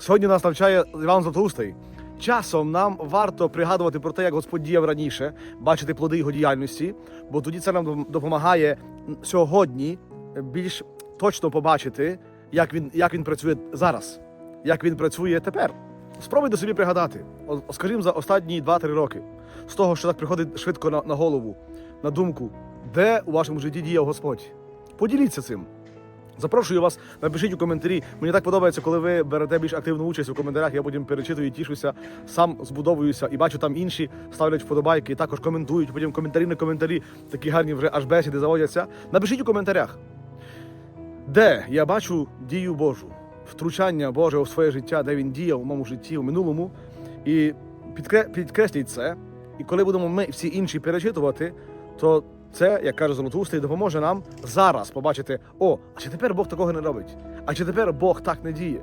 Сьогодні нас навчає Іван Златоустий. Часом нам варто пригадувати про те, як Господь діяв раніше, бачити плоди його діяльності, бо тоді це нам допомагає сьогодні більш точно побачити, як він, як він працює зараз, як він працює тепер. Спробуйте собі пригадати, скажімо, за останні 2-3 роки, з того, що так приходить швидко на, на голову, на думку, де у вашому житті діяв Господь. Поділіться цим. Запрошую вас, напишіть у коментарі. Мені так подобається, коли ви берете більш активну участь у коментарях. Я потім перечитую, тішуся, сам збудовуюся і бачу там інші ставлять вподобайки, і також коментують. Потім коментарі на коментарі, такі гарні вже аж бесіди заводяться. Напишіть у коментарях, де я бачу дію Божу, втручання Боже у своє життя, де він діяв у моєму житті, у минулому. І підкре- підкресліть це. І коли будемо ми всі інші перечитувати, то це, як каже Золотоустий, допоможе нам зараз побачити: о, а чи тепер Бог такого не робить? А чи тепер Бог так не діє?